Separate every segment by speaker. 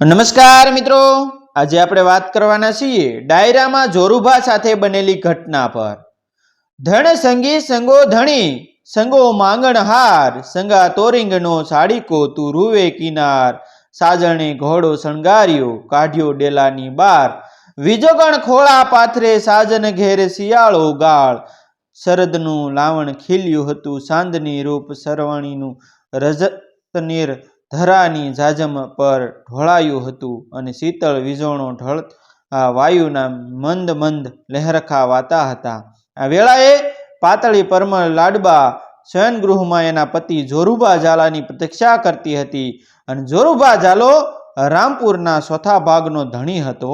Speaker 1: નમસ્કાર મિત્રો. આજે આપણે વાત કરવાના છીએ ડાયરામાં જોરુભા સાથે બનેલી ઘટના પર. ધણ સંગી સંગો ધણી, સંગો માંગણ હાર, સંગા તોરિંગનો સાડીકો તું રૂવે કિનાર, સાજણે ઘોડો શણગાર્યો, કાઢ્યો ડેલાની બાર. વિજોગણ ખોળા પાથરે સાજન ઘેર શિયાળો ગાળ. શરદનું લાવણ ખીલ્યું હતું સાંદની રૂપ સરવણીનું રજતનીર ધરાની જાજમ પર ઢોળાયું હતું અને શીતળ વીજોણો ઢળ, આ વાયુના મંદ મંદ લહેરખા વાતા હતા. આ વેળાએ પાતળી પરમળ લાડબા શયનગૃહમાં એના પતિ જોરુબા ઝાલાની પ્રતીક્ષા કરતી હતી અને જોરુબા ઝાલો રામપુરના ચોથા ભાગનો ધણી હતો.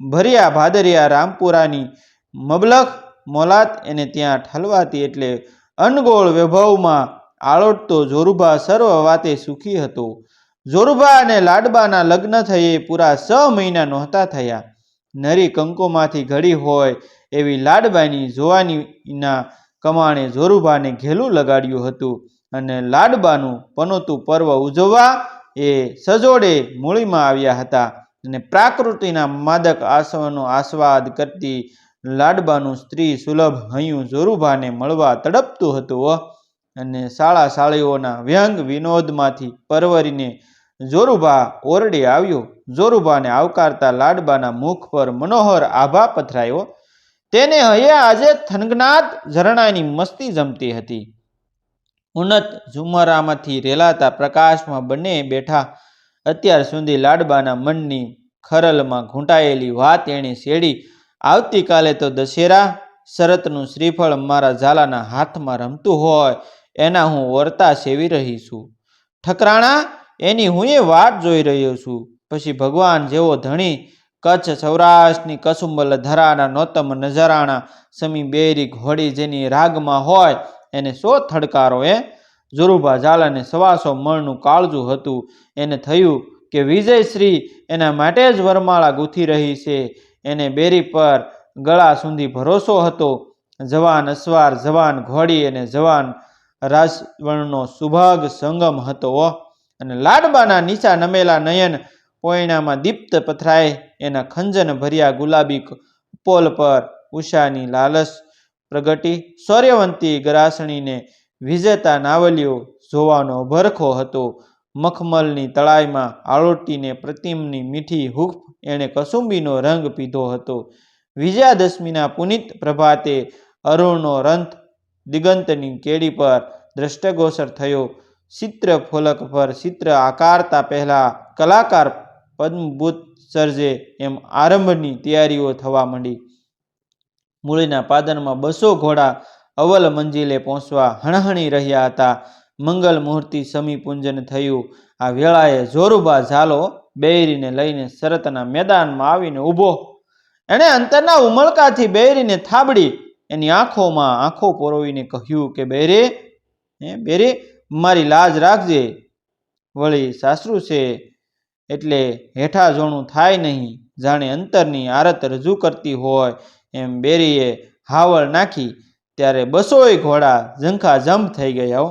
Speaker 1: ભર્યા ભાદરિયા રામપુરાની મબલખ મોલાત એને ત્યાં ઠલવાતી એટલે અનગોળ વૈભવમાં આળોટતો જોરુભા સર્વ વાતે સુખી હતો જોરુભા અને લાડબાના લગ્ન થયે પૂરા છ મહિના નહોતા થયા નરી કંકોમાંથી ઘડી હોય એવી લાડબાની જોવાનીના કમાણે જોરુભાને ઘેલું લગાડ્યું હતું અને લાડબાનું પનોતું પર્વ ઉજવવા એ સજોડે મૂળીમાં આવ્યા હતા અને પ્રાકૃતિના માદક આસવાનો આસ્વાદ કરતી લાડબાનું સ્ત્રી સુલભ હૈયું જોરુભાને મળવા તડપતું હતું. અને શાળા શાળીઓના વ્યંગ વિનોદમાંથી પરવરીને જોરુભા ઓરડે આવ્યો. જોરુભાને આવકારતા લાડબાના મુખ પર મનોહર આભા પથરાયો. તેને હૈયે આજે થનગનાથ ઝરણાની મસ્તી જમતી હતી. ઉન્નત ઝુમરામાંથી રેલાતા પ્રકાશમાં બંને બેઠા. અત્યાર સુધી લાડબાના મનની ખરલમાં ઘૂંટાયેલી વાત એણે શેડી આવતીકાલે તો દશેરા, શરતનું શ્રીફળ મારા ઝાલાના હાથમાં રમતું હોય. એના હું વર્તા સેવી રહી છું. ઠકરાણા, એની હું એ વાટ જોઈ રહ્યો છું. પછી ભગવાન જેવો ધણી, કચ્છ સૌરાષ્ટ્રની કસુંબલ ધરાના નોતમ નજરાણા, સમી બેરી ઘોડી જેની રાગમાં હોય, એને સો થડકારો એ ઝુરુભા ઝાલાને સવાસો મણનું કાળજું હતું. એને થયું કે વિજયશ્રી એના માટે જ વરમાળા ગૂંથી રહી છે. એને બેરી પર ગળા સુધી ભરોસો હતો. જવાન અસવાર, જવાન ઘોડી અને જવાન રાજવણનો સુભાગ સંગમ હતો. અને લાડબાના નીચા નમેલા નયન પોયણામાં દીપ્ત પથરાય એના ખંજન ભર્યા ગુલાબી પોલ પર ઉષાની લાલસ પ્રગટી. સૌર્યવંતી ગરાસણીને વિજેતા નાવલીઓ જોવાનો ભરખો હતો. મખમલની તળાઈમાં આળોટીને પ્રતિમની મીઠી હૂફ એણે કસુંબીનો રંગ પીધો હતો. વિજયાદશમીના પુનિત પ્રભાતે અરુણનો રંથ દિગંતની કેડી પર દ્રષ્ટગોચર થયો. ચિત્ર ફોલક પર ચિત્ર આકારતા પહેલા કલાકાર પદ્મભૂત સર્જે એમ આરંભની તૈયારીઓ થવા માંડી. મૂળીના પાદરમાં બસો ઘોડા અવલ મંજિલે પહોંચવા હણહણી રહ્યા હતા. મંગલ મુહૂર્તિ સમીપૂંજન થયું. આ વેળાએ જોરુબા ઝાલો બેરીને લઈને શરતના મેદાનમાં આવીને ઊભો. એણે અંતરના ઉમળકાથી બેરીને થાબડી એની આંખોમાં, આંખો પોરવીને કહ્યું કે, બેરે, હે, બેરે, મારી લાજ રાખજે, વળી સાસરું છે, એટલે હેઠા જોણું થાય નહીં, જાણે અંતરની આરત રજૂ કરતી હોય. એમ બેરીએ હાવળ નાખી, ત્યારે બસોય ઘોડા ઝંખા જંપ થઈ ગયા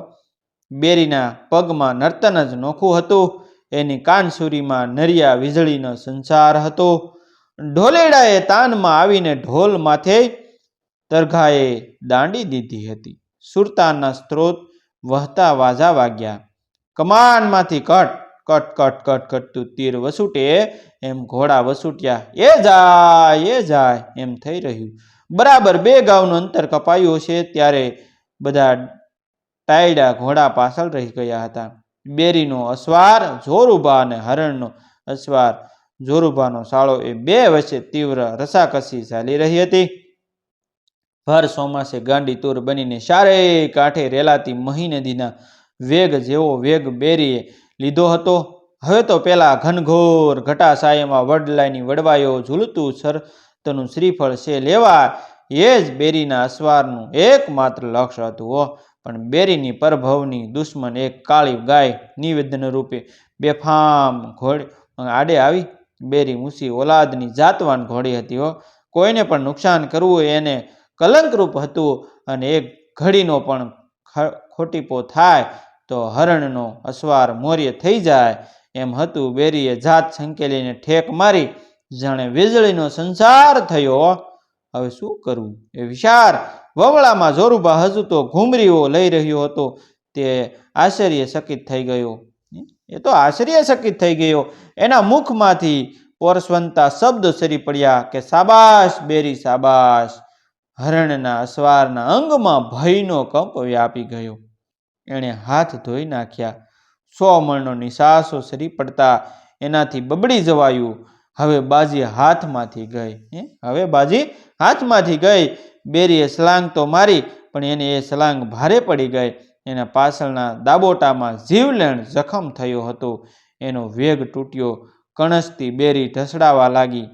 Speaker 1: બેરીના પગમાં નર્તન જ નોખું હતું, એની કાનસુરીમાં નરિયા વીજળીનો સંસાર હતો. ઢોલેડાએ તાનમાં આવીને ઢોલ માથે તરઘાએ દાંડી દીધી હતી. સુરતાના સ્ત્રોત વહતા વાજા વાગ્યા. કમાનમાંથી કટ કટ કટ કટ, કટતું તીર વસૂટે એમ ઘોડા વસૂટ્યા, એ જાય એ જાય, એમ થઈ રહ્યું. બરાબર બે ગાઉનું અંતર કપાયું છે ત્યારે બધા ટાયડા ઘોડા પાછળ રહી ગયા હતા. બેરીનો અસવાર, જોરુભા અને હરણનો અસવાર, જોરુભાનો સાળો એ બે વચ્ચે તીવ્ર રસાકસી ચાલી રહી હતી. ભર ચોમાસે ગાંડી તૂર બનીને ચારે કાંઠે રેલાતી મહી નદીના વેગ જેવો વેગ બેરીએ લીધો હતો. હવે તો પેલા ઘનઘોર ઘટાશાયમાં વડલાઈની વડવાયો ઝૂલતું શરતનું શ્રીફળ છે લેવા એ જ બેરીના અસવારનું એકમાત્ર લક્ષ્ય હતું હો. પણ બેરીની પરભવની દુશ્મન એક કાળી ગાય નિવેદન રૂપે બેફામ ઘોડ આડે આવી. બેરી મૂસી ઓલાદની જાતવાન ઘોડી હતી હો. કોઈને પણ નુકસાન કરવું એને કલંકરૂપ હતું અને એક ઘડીનો પણ ખોટીપો થાય તો હરણનો અસવાર મોર્ય થઈ જાય. એમ હતું બેરીએ જાત સંકેલીને ઠેક મારી, જાણે વીજળીનો સંસાર થયો. હવે શું કરવું એ વિચાર વવળામાં જોરુબા હજુ તો ઘૂમરીઓ લઈ રહ્યો હતો. તે આશ્ચર્યચકિત થઈ ગયો. એ તો આશ્ચર્યચકિત થઈ ગયો. એના મુખમાંથી પોરસવંતા શબ્દ સરી પડ્યા કે, સાબાશ બેરી, સાબાશ. હરણના અસવારના અંગમાં ભયનો કંપ વ્યાપી ગયો. એણે હાથ ધોઈ નાખ્યા. સો મણનો નિશાસો સરી પડતા એનાથી બબડી જવાયું. હવે બાજી હાથમાંથી ગઈ? હવે બાજી હાથમાંથી ગઈ. બેરીએ સલાંગ તો મારી, પણ એને એ સલાંગ ભારે પડી ગઈ. એના પાછળના દાબોટામાં જીવલેણ જખમ થયો હતો. એનો વેગ તૂટ્યો. કણસતી બેરી ઢસડાવા લાગી.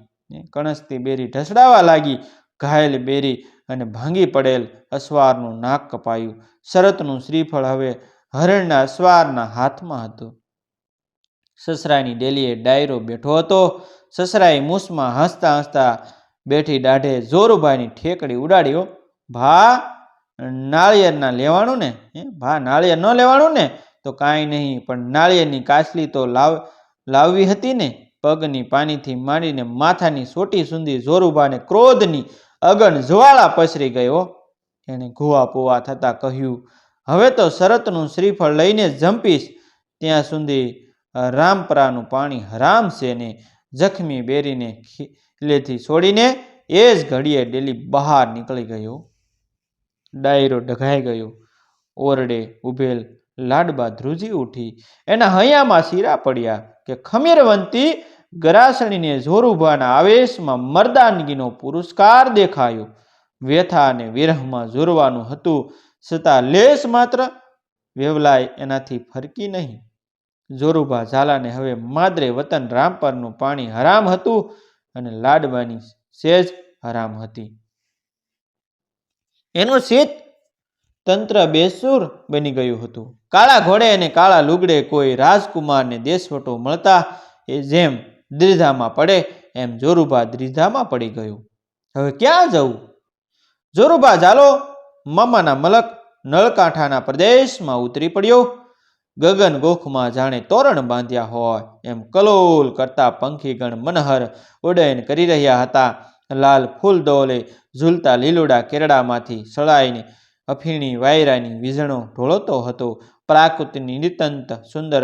Speaker 1: કણસથી બેરી ઢસડાવા લાગી. ઘાયલ બેરી અને ભાંગી પડેલ અસવારનું નાક કપાયું. શરતનું શ્રીફળ હવે હરણના અસવારના હાથમાં હતું. સસરાની ડેલીએ ડાયરો બેઠો હતો. સસરાએ મૂસમાં હસતા હસતા બેઠી દાઢે જોરુભાઈની ઠેકડી ઉડાડ્યો. ભા, નાળિયેરના લેવાનું ને? ભા, નાળિયેર ન લેવાનું ને? તો કાંઈ નહીં, પણ નાળિયેરની કાચલી તો લાવ, લાવવી હતી ને? પગની પાણીથી માંડીને માથાની સોટી સુધી જોરુભાને ક્રોધની અગન જ્વાળા પસરી ગયો. એણે ઘુવા પુવા થતાં કહ્યું, હવે તો શરતનું શ્રીફળ લઈને જંપીશ. ત્યાં સુધી રામપરાનું પાણી હરામ છે ને જખમી બેરીને ખીલેથી છોડીને એ જ ઘડીએ ડેલી બહાર નીકળી ગયો. ડાયરો ઢગાઈ ગયો. ઓરડે ઉભેલ લાડબા ધ્રુજી ઉઠી. એના હૈયામાં શીરા પડ્યા કે ખમીરવંતી ગરાસણીને ઝોરુભાના આવેશમાં મર્દાનગીનો પુરસ્કાર દેખાયો. વ્યથા અને વિરહમાં જોરવાનું હતું છતાં લેશ માત્ર વેવલાય એનાથી ફરકી નહીં. ઝોરુભા ઝાલાને હવે માદરે વતન રામપરનું પાણી હરામ હતું અને લાડવાની સેજ હરામ હતી. એનું શીત તંત્ર બેસુર બની ગયું હતું. કાળા ઘોડે અને કાળા લુગડે કોઈ રાજકુમારને દેશવટો મળતા એ જેમ દ્રિધામાં પડે એમ જોરુભા દ્રિધામાં પડી ગયું. હવે ક્યાં જવું? જોરુભા ઝાલો મામાના મલક નળકાંઠાના પ્રદેશમાં ઉતરી પડ્યો. ગગન ગોખમાં જાણે તોરણ બાંધ્યા હોય એમ કલોલ કરતા પંખીગણ મનહર ઉડયન કરી રહ્યા હતા. લાલ ફૂલ ડોલે ઝૂલતા લીલોડા કેરડામાંથી સળાઈને અફીણી વાયરાની વીજણો ઢોળતો હતો. પ્રાકૃતિની નિતંત સુંદર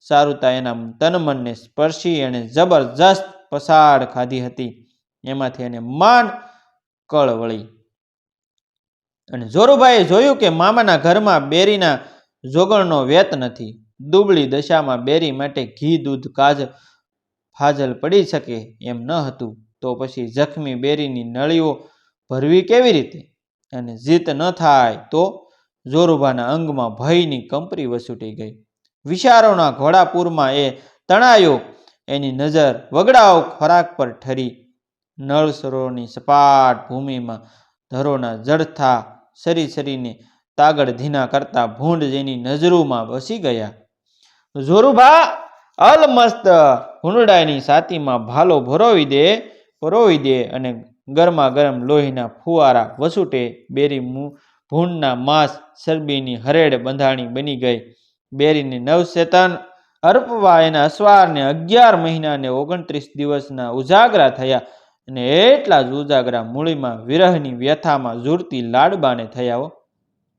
Speaker 1: સારુતા એના તન મનને સ્પર્શી એણે જબરજસ્ત પસાડ ખાધી હતી. એમાંથી એને માન કળ વળી. અને જોરુભાઈએ જોયું કે મામાના ઘરમાં બેરીના જોગણનો વેત નથી. દુબળી દશામાં બેરી માટે ઘી, દૂધ, કાજ, ફાજલ પડી શકે એમ ન હતું. તો પછી જખમી બેરીની નળીઓ ભરવી કેવી રીતે? અને જીત ન થાય તો જોરુભાના અંગમાં ભયની કંપરી વસૂટી ગઈ. વિચારોના ઘોડાપુરમાં એ તણાયો. એની નજર વગડાઓ ખોરાક પર ઠરી. નળ સરોવરની સપાટ ભૂમિમાં ધરોના જડથા સરી સરીને તાગડ ધીના કરતા ભૂંડ જેની નજરોમાં બસી ગયા. ઝોરુભા અલમસ્ત હુંડાઈની સાતીમાં ભાલો ભરોવી દે, પરોવી દે. અને ગરમા ગરમ લોહીના ફુવારા વસૂટે બેરી ભૂંડના માંસ ચરબીની હરેડ બંધાણી બની ગઈ. બેરીને નવચેતન અર્પવા એના અસવારને અગિયાર મહિના ને ઓગણત્રીસ દિવસના ઉજાગરા થયા અને એટલા જ ઉજાગરા મૂળીમાં વિરહની વ્યથામાં ઝૂરતી લાડબાને થયા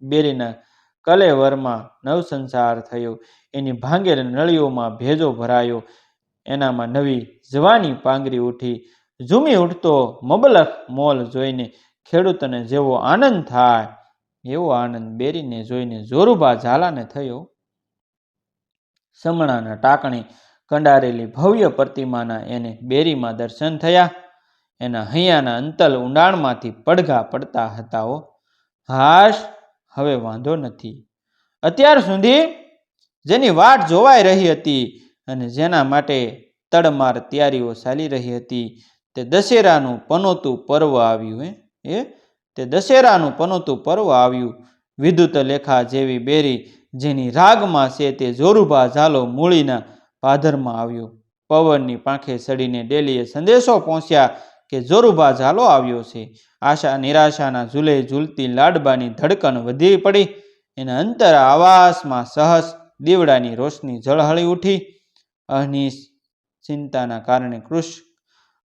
Speaker 1: બેરીના કલેવરમાં નવસંસાર થયો, એની ભાંગેલ નળીઓમાં ભેજો ભરાયો, એનામાં નવી જવાની પાંગરી ઉઠી, ઝૂમી ઉઠતો મબલખ મોલ જોઈને ખેડૂતને જેવો આનંદ થાય, એવો આનંદ બેરીને જોઈને જોરુભા ઝાલાને થયો. સમણાના ટાંકણે કંડારેલી ભવ્ય પ્રતિમાના એને બેરીમાં દર્શન થયા. એના હૈયાના અંતલ ઊંડાણમાંથી પડઘા પડતા હતા હાશ, હવે વાંધો નથી. અત્યાર સુધી જેની વાટ જોવાઈ રહી હતી અને જેના માટે તડમાર તૈયારીઓ ચાલી રહી હતી, તે દશેરાનું પનોતું પર્વ આવ્યું એ? તે દશેરાનું પનોતું પર્વ આવ્યું. વિદ્યુત લેખા જેવી બેરી જેની રાગમાં છે તે જોરુભા ઝાલો મૂળીના ભાદરમાં આવ્યો. પવનની પાંખે સડીને ડેલીએ સંદેશો પહોંચ્યા કે જોરુભા ઝાલો આવ્યો છે. આશા નિરાશાના ઝૂલે ઝૂલતી લાડબાની ધડકન વધી પડી. એના અંતર આવાસમાં સહસ, દીવડાની રોશની ઝળહળી ઉઠી. અનિશ્ચિંતાના કારણે કૃષ્ણ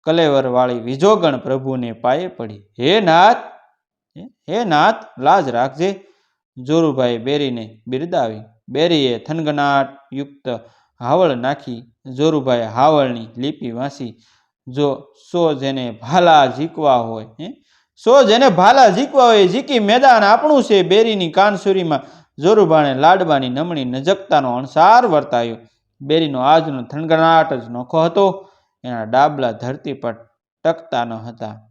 Speaker 1: કલેવરવાળી વિજોગણ પ્રભુને પાયે પડી. હે નાથ હે નાથ, લાજ રાખજે. જોરુભાઈ બેરીને બિરદાવી. બેરીએ થનગનાટ યુક્ત હાવળ નાખી. જોરુભાઈ હાવળની લીપી વાંસી. જો સો જેને ભાલા ઝીકવા હોય, હે? સો જેને ભાલા ઝીકવા હોય ઝીકી મેદાન આપણું છે બેરીની કાનસુરીમાં. જોરુભાણે લાડવાની નમણી નજકતાનો અણસાર વર્તાયો. બેરીનો આજનો થનગનાટ જ નોખો હતો. એના ડાબલા ધરતી પર ટકતા ન હતા.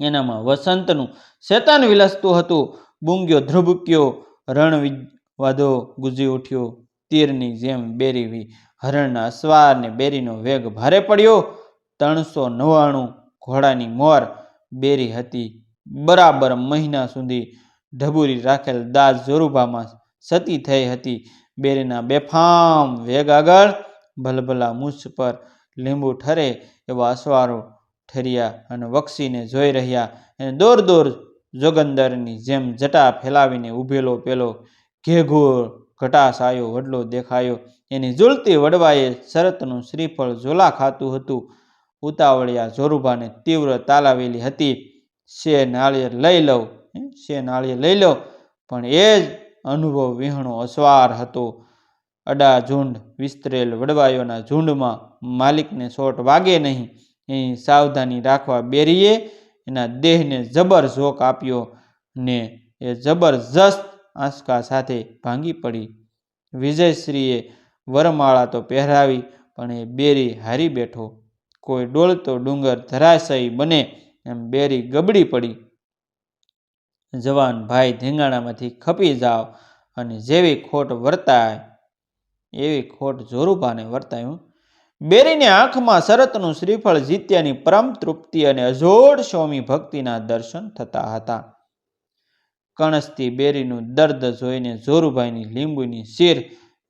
Speaker 1: એનામાં વસંતનું શેતાન વિલસતું હતું. બુંગ્યો ધ્રુબક્યો રણ વાદો ગુજી ઉઠ્યો. તીરની જેમ બેરીવી હરણના અસવારને બેરીનો વેગ ભારે પડ્યો. ત્રણસો નવ્વાણું ઘોડાની મોર બેરી હતી. બરાબર મહિના સુધી ઢબુરી રાખેલ દાસ જોરુભામાં સતી થઈ હતી. બેરીના બેફામ વેગ આગળ ભલભલા મૂછ પર લીંબુ ઠરે એવા અસવારો ઠર્યા અને વક્ષીને જોઈ રહ્યા. અને દોર દોર જોગંદરની જેમ જટા ફેલાવીને ઊભેલો પેલો ઘેઘોર ઘટાશાયો વડલો દેખાયો. એની ઝૂલતી વડવાએ શરતનું શ્રીફળ ઝોલા ખાતું હતું. ઉતાવળિયા જોરુભાને તીવ્ર તાલાવેલી હતી. શે નાળિયેર લઈ લઉં. શે નાળિયેર લઈ લો. પણ એ જ અનુભવ વિહણો અસવાર હતો. અડા ઝુંડ વિસ્તરેલ વડવાયોના ઝુંડમાં માલિકને શોટ વાગે નહીં. એની સાવધાની રાખવા બેરીએ એના દેહને જબર ઝોક આપ્યો ને એ જબરજસ્ત આંસકા સાથે ભાંગી પડી. વિજયશ્રીએ વરમાળા તો પહેરાવી, પણ એ બેરી હારી બેઠો. કોઈ ડોળતો ડુંગર ધરાશયી બને એમ બેરી ગબડી પડી. જવાન ભાઈ ધીંગાણામાંથી ખપી જાવ અને જેવી ખોટ વર્તાય, એવી ખોટ જોરુભાને વર્તાયું બેરીની આંખમાં શરતનું શ્રીફળ જીત્યાની પરમ તૃપ્તિ અને અજોડ સ્વામી ભક્તિના દર્શન થતા હતા. કણસથી બેરીનું દર્દ જોઈને જોરુભાઈની લીંબુની શીર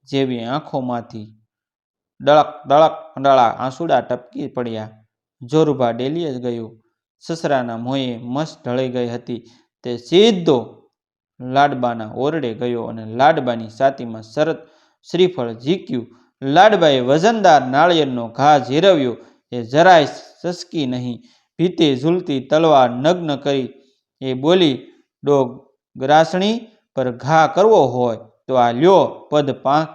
Speaker 1: જેવી આંખોમાંથી ડળક ડળક ડળા આંસુડા ટપકી પડ્યા. જોરુભા ડેલીએ જ ગયું. સસરાના મોંએ મસ ઢળી ગઈ હતી. તે સીધો લાડબાના ઓરડે ગયો અને લાડબાની છાતીમાં શરત શ્રીફળ ઝીક્યું. લાડબાએ વજનદાર નાળિયેરનો ઘા ઝીરવ્યો. એ જરાય સસકી નહીં. ભીતે ઝૂલતી તલવાર નગ્ન કરી. એ બોલી, ડોગ ગ્રાસણી, પર ઘા કરવો હોય તો આ લ્યો પદ પાંખ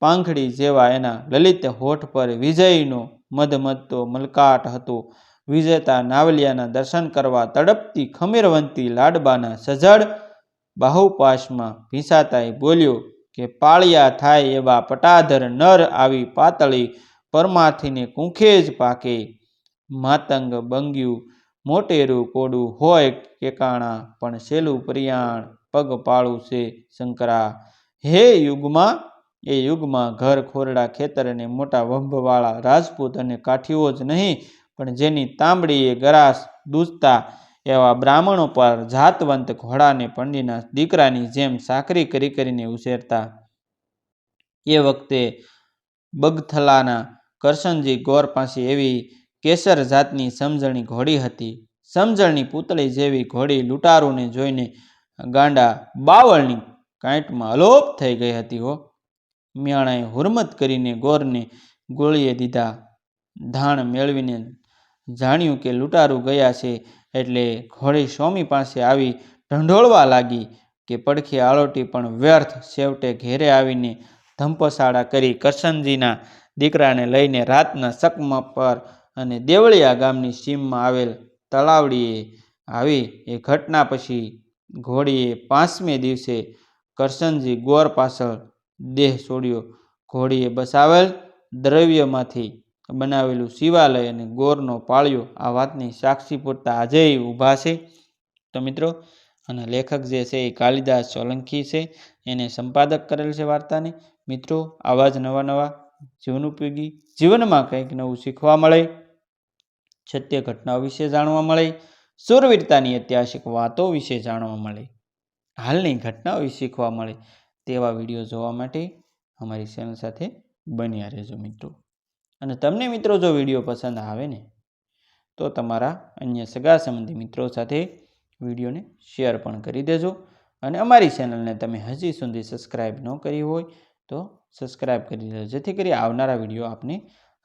Speaker 1: પાંખડી જેવા એના લલિત હોઠ પર વિજયનો મધમતો મલકાટ હતો. વિજેતા નાવલિયાના દર્શન કરવા તડપતી ખમીરવંતી લાડબાના સજળ બાહુપાશમાં ભીસાતાએ બોલ્યો કે પાળિયા થાય એવા પટાધર નર આવી પાતળી પરમાથીને કુંખે જ પાકે. માતંગ બંગ્યું, મોટેરું કોડું હોય કેકાણા પણ સેલું પરિયાણ પગ પાળું છે શંકરા હે યુગમાં, એ યુગમાં ઘર ખોરડા ખેતર અને મોટા વંભવાળા રાજપૂત અને કાઠીઓ જ નહીં, પણ જેની તાંબડીએ ગરાસ દૂધતા એવા બ્રાહ્મણો પર જાતવંત ઘોડાને પંડીના દીકરાની જેમ સાકરી કરી કરીને ઉછેરતા. એ વખતે બગથલાના કરશનજી ગોર પાસે એવી કેસર જાતની સમજણી ઘોડી હતી. સમજણની પૂતળી જેવી ઘોડી લૂંટારૂને જોઈને ગાંડા બાવળની કાંટમાં અલોપ થઈ ગઈ હતી હો. મિયાણાએ હુરમત કરીને ગોરને ગોળીએ દીધા. ધાણ મેળવીને જાણ્યું કે લૂંટારું ગયા છે એટલે ઘોડી સ્વામી પાસે આવી ઢંઢોળવા લાગી કે પડખી આળોટી પણ વ્યર્થ છેવટે ઘેરે આવીને ધંપસાળા કરી કરશનજીના દીકરાને લઈને રાતના સકમા પર અને દેવળિયા ગામની સીમમાં આવેલ તળાવડીએ આવી. એ ઘટના પછી ઘોડીએ પાંચમે દિવસે કરશનજી ગોર પાછળ દેહ છોડ્યો. ઘોડીએ બસાવેલ દ્રવ્યમાંથી બનાવેલું શિવાલય અને ગોરનો પાળ્યો આ વાતની સાક્ષી પૂરતા આજે ઊભા છે. તો મિત્રો અને લેખક જે છે એ કાલિદાસ સોલંકી છે. એને સંપાદક કરેલ છે વાર્તાને. મિત્રો, આવા જ નવા નવા જીવન ઉપયોગી જીવનમાં કંઈક નવું શીખવા મળે, સત્ય ઘટનાઓ વિશે જાણવા મળે, સુરવીરતાની ઐતિહાસિક વાતો વિશે જાણવા મળે, હાલની ઘટનાઓ શીખવા મળે, તેવા વીડિયો જોવા માટે અમારી ચેનલ સાથે બન્યા રહેજો મિત્રો. અને તમને મિત્રો જો વીડિયો પસંદ આવે ને, તો તમારા અન્ય સગા સંબંધી મિત્રો સાથે વિડીયોને શેર પણ કરી દેજો. અને અમારી ચેનલને તમે હજી સુધી સબસ્ક્રાઈબ ન કરી હોય, તો સબસ્ક્રાઈબ કરી દેજો જેથી કરી આવનારા વીડિયો આપને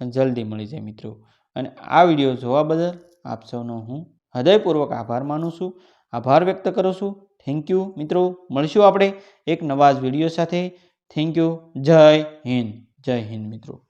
Speaker 1: જલ્દી મળી જાય મિત્રો. અને આ વીડિયો જોવા બદલ આપ સૌનો હું હૃદયપૂર્વક આભાર માનું છું. આભાર વ્યક્ત કરું છું. થેન્ક યુ મિત્રો. મળીશું આપણે એક નવા જ વીડિયો સાથે. થેન્ક યુ જય હિન્દ. જય હિન્દ, મિત્રો.